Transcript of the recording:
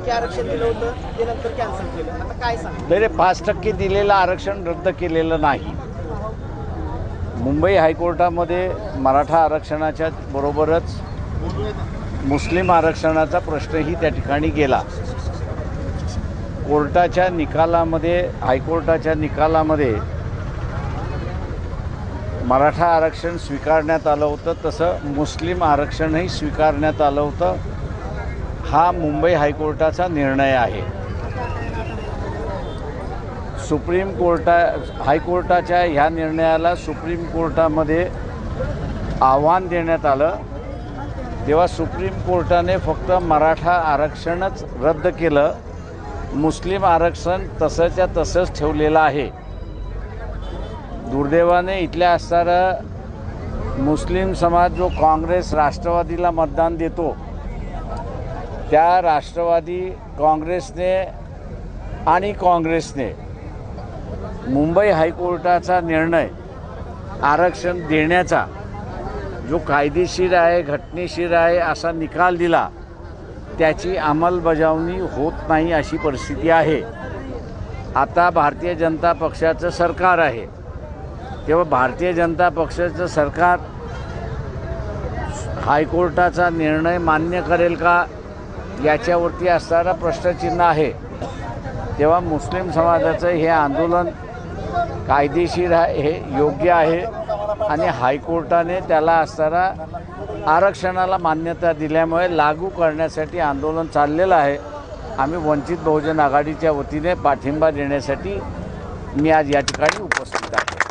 टक्के आरक्षण दिलं होतं ते नंतर कॅन्सल केलं. आता काय सांग? नाही रे पाच टक्के दिलेलं आरक्षण रद्द केलेलं नाही. मुंबई हायकोर्टामध्ये मराठा आरक्षणाच्या बरोबरच मुस्लिम आरक्षणाचा प्रश्नही त्या ठिकाणी गेला. कोर्टाच्या निकालामध्ये हायकोर्टाच्या निकालामध्ये मराठा आरक्षण स्वीकारण्यात आलं होतं तसं मुस्लिम आरक्षणही स्वीकारण्यात आलं होतं. हा मुंबई हायकोर्टाचा निर्णय आहे. सुप्रीम कोर्टा हायकोर्टाच्या ह्या निर्णयाला सुप्रीम कोर्टामध्ये आव्हान देण्यात आलं. तेव्हा सुप्रीम कोर्टाने फक्त मराठा आरक्षणच रद्द केलं. मुस्लिम आरक्षण तसंच्या तसंच ठेवलेलं आहे. दुर्दैवाने इथल्या असणारा मुस्लिम समाज जो काँग्रेस राष्ट्रवादीला मतदान देतो त्या राष्ट्रवादी काँग्रेसने आणि काँग्रेसने मुंबई हायकोर्टाचा निर्णय आरक्षण देण्याचा जो कायदेशीर आहे घटनेशीर आहे असा निकाल दिला त्याची अंमलबजावणी होत नाही अशी परिस्थिती आहे. आता भारतीय जनता पक्षाचं सरकार आहे. तेव्हा भारतीय जनता पक्षाचं सरकार हायकोर्टाचा निर्णय मान्य करेल का? याच्यावरती असणारा प्रश्नचिन्ह आहे. तेव्हा मुस्लिम समाजाचं हे आंदोलन कायदेशीर आहे हे योग्य आहे आणि हायकोर्टाने त्याला असणारा आरक्षणाला मान्यता दिल्यामुळे लागू करण्यासाठी आंदोलन चाललेलं आहे. आम्ही वंचित बहुजन आघाडीच्या वतीने पाठिंबा देण्यासाठी मी आज या ठिकाणी उपस्थित आहे.